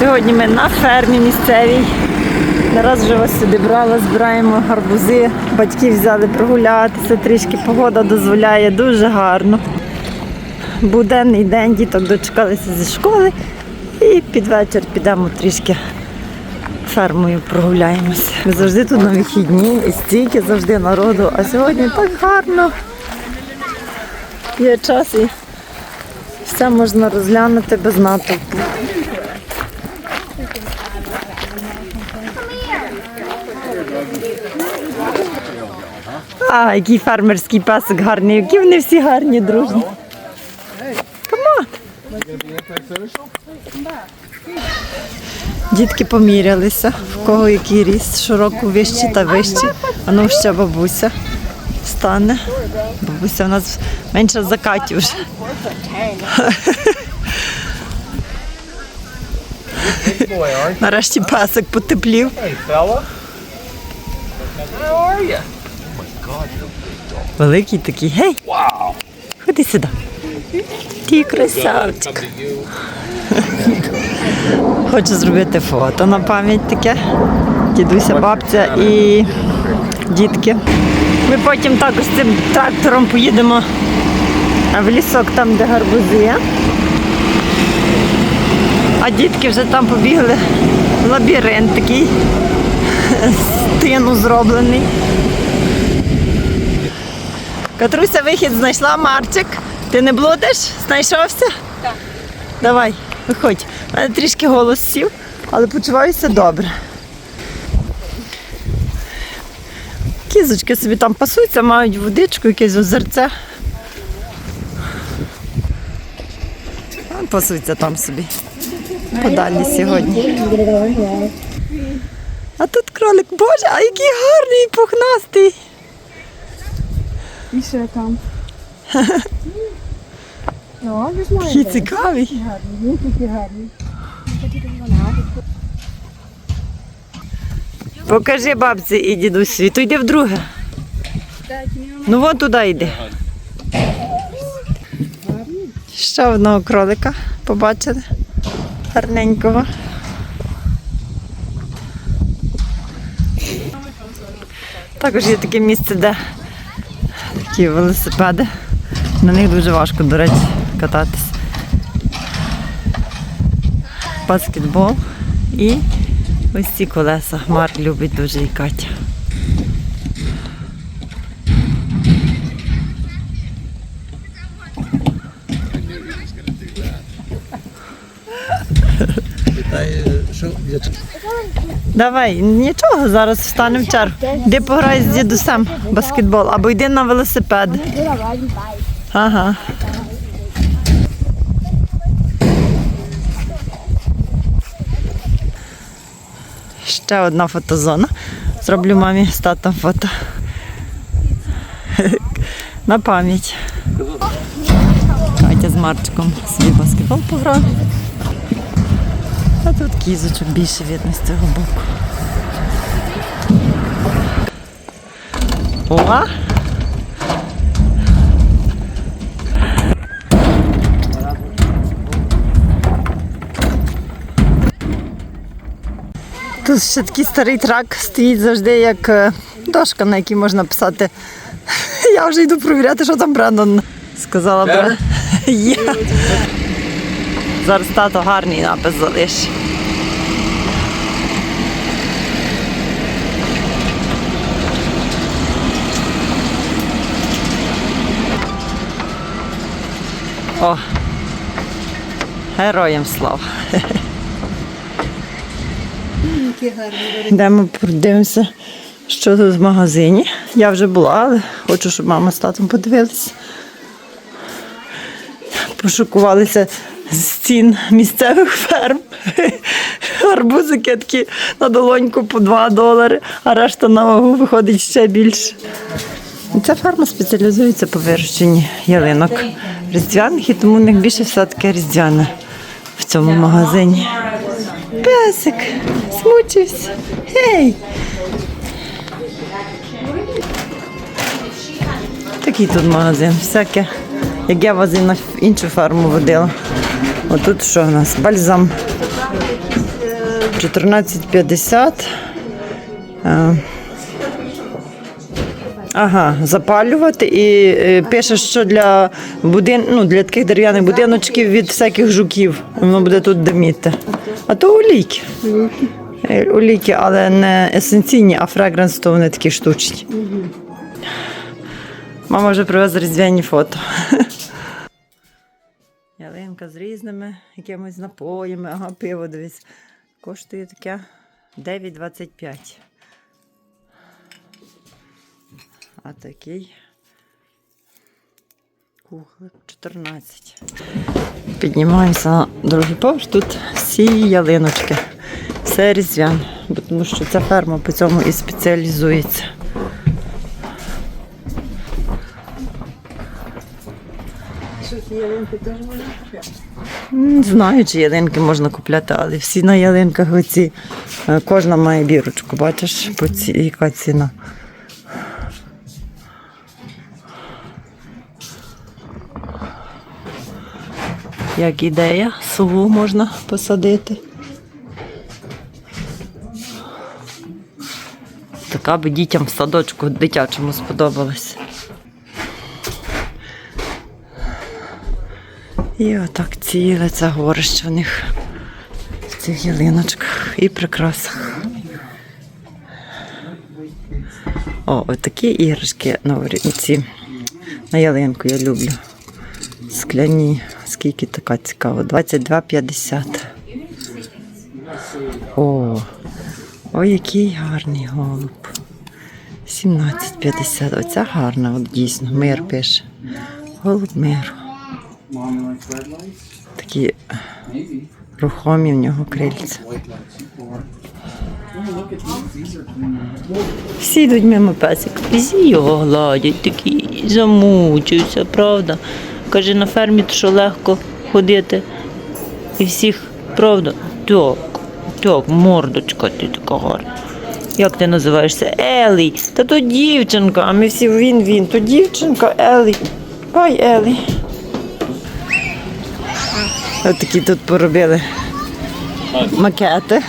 Сьогодні ми на фермі місцевій. Нараз вже вас сюди брала, збираємо гарбузи. Батьки взяли прогулятися, трішки погода дозволяє, дуже гарно. Буденний день, діток дочекалися зі школи і під вечір підемо трішки фермою прогуляємося. Ми завжди тут на вихідні, і стільки завжди народу, а сьогодні так гарно. Є час і все можна розглянути без натовпу. А, який фермерський песик гарний, які вони всі гарні, дружні. Дітки помірялися, в кого який ріст, широко вищий та вищий. А ну ще бабуся стане. Бабуся в нас менша за Катю вже. Нарешті песик потеплів. How are you? Великий такий. Гей, ходи сюди. Ти красавчик. Хочу зробити фото на пам'ять таке. Дідуся, бабця і дітки. Ми потім також цим трактором поїдемо в лісок, там, де гарбузи. А дітки вже там побігли лабіринт такий з тину зроблений. Катруся вихід знайшла, Марчик. Ти не блудиш? Знайшовся? Так. Давай, виходь. У мене трішки голос сів, але почуваюся добре. Кізочки собі там пасуються, мають водичку, якесь озерце. А, Пасуються там собі. Подалі сьогодні. А тут кролик, боже, а який гарний пухнастий. І ще там. Ну, Який маєте. цікавий. Гарний, він такий гарний. Покажи бабці і дідусі. То йди вдруге. Ну вон туди йди. Ще одного кролика побачили. Гарненького. Також є таке місце, де такі велосипеди. На них дуже важко, до речі, кататись. Баскетбол і ось ці колеса. Марк любить дуже і Катя. Давай, нічого, зараз встанемо в чергу. Де пограй з дідусем баскетбол або йди на велосипед. Ага. Ще одна фотозона. Зроблю мамі з татом фото. На пам'ять. Катя з Марчиком собі баскетбол пограв. Тут кізочок більше видно з цього боку. О! Тут ще такий старий трак стоїть завжди як е, дошка, на якій можна писати. Я вже йду перевіряти, що там Брендон. Сказала Брендон. Є. Зараз тато гарний напис залиш. О! Героям слава! Йдемо подивимося, що тут в магазині. Я вже була, але хочу, щоб мама з татом подивилися. Пошукувалися з цін місцевих ферм. Арбузики такі на долоньку по 2 долари, а решта на вагу виходить ще більше. Ця ферма спеціалізується по вирощенні ялинок різдвяних, і тому в них більше все таке різдвяне в цьому магазині. Песик, смучився. Гей! Такий тут магазин, всяке. Як я вас і на іншу ферму водила. Отут що у нас? Бальзам. 14,50. Ага, запалювати і е, пише, що для будин... ну, для таких дерев'яних будиночків від всяких жуків воно буде тут диміти. А то олійки. Е, Олійки, але не есенційні, а фрегранс, то вони такі штучні. Мама вже привезла різдвяні фото. Ялинка з різними якимись напоями, ага, пиво дивись. Коштує таке 9,25. А такий кухлик 14. Піднімаємося на другий поверх. Тут всі ялиночки. Все різдвяне, тому що ця ферма по цьому і спеціалізується. Не знаю, чи ялинки можна купляти, але всі на ялинках оці. е, Кожна має бірочку, бачиш, яка ціна. Як ідея, сову можна посадити. Така би дітям в садочку дитячому сподобалась. І отак ціле це горище в них в цих ялиночках і прикрасах. О, отакі іграшки новорічні ці на ялинку я люблю. Скляні, скільки така цікава? 22,50. О, ой, який гарний голуб. 17,50. Оця гарна, от дійсно, мир пише. Голуб миру. Такі рухомі в нього крильця. Всі йдуть мимо песик. Всі його гладять, такий замучився, правда? Каже, на фермі то що легко ходити. І всіх, правда? Так, так, мордочка ти така гарна. Як ти називаєшся? Елі. Та то дівчинка, а ми всі він, він. То дівчинка, Елі. Бай, Елі. Ось такі тут поробили макети.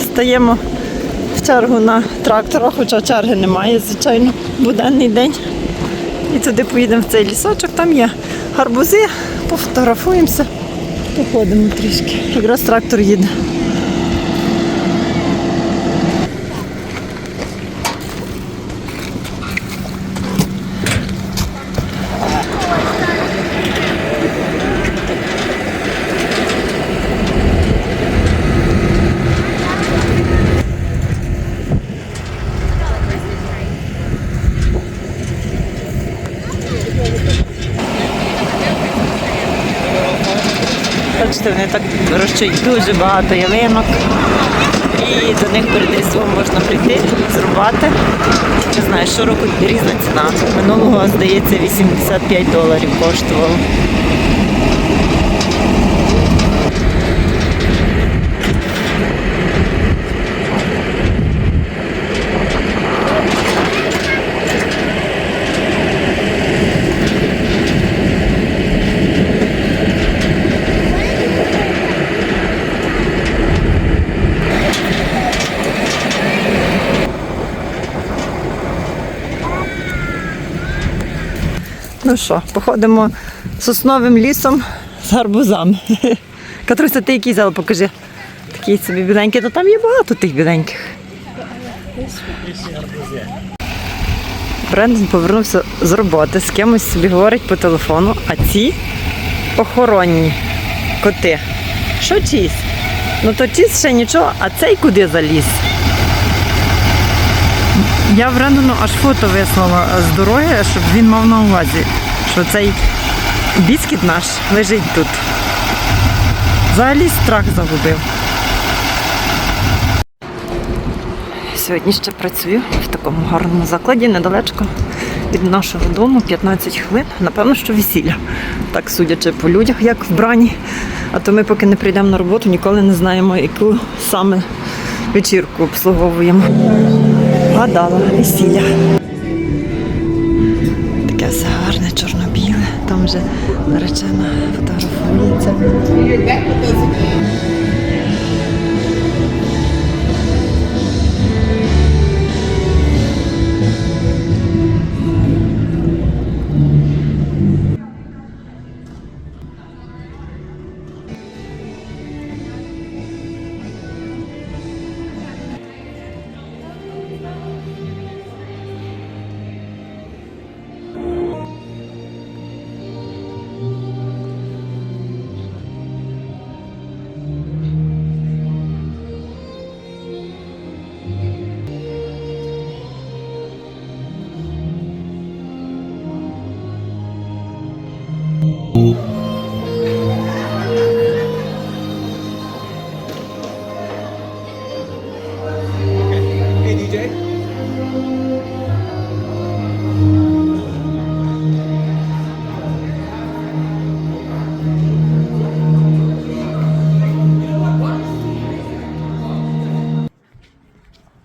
Стаємо в чергу на трактора, хоча черги немає, звичайно, буденний день. І туди поїдемо в цей лісочок, там є гарбузи, пофотографуємося, походимо трішки. Якраз трактор їде. Бачите, вони так рощують дуже багато ялинок. І до них перед різдвом можна прийти, зрубати. Не знаю, щороку різна ціна. Минулого, здається, 85 доларів коштувало. Ну що, походимо сосновим лісом з гарбузами. Катруся, ти який взяла, покажи. Такий собі біленький, то там є багато тих біленьких. Брендон повернувся з роботи, з кимось собі говорить по телефону, а ці охоронні коти. Що чіз? Ну то чіз ще нічого, а цей куди заліз? Я Брендону аж фото вислала з дороги, щоб він мав на увазі, що цей біскіт наш лежить тут. Взагалі страх загубив. Сьогодні ще працюю в такому гарному закладі, недалечко від нашого дому, 15 хвилин. Напевно, що весілля. Так судячи по людях, як вбрані. А то ми, поки не прийдемо на роботу, ніколи не знаємо, яку саме вечірку обслуговуємо. Гадала, весілля. Таке все гарне, чорно-біле. Там вже наречена фотографується.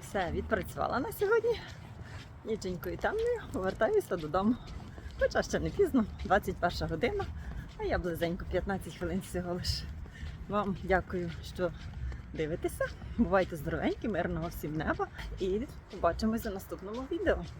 Все, відпрацювала на сьогодні. Ніченькою темною, повертаюся додому. Хоча ще не пізно, 21 година а я близенько 15 хвилин всього лише. Вам дякую, що дивитеся. Бувайте здоровенькі, мирного всім неба і побачимося в наступному відео.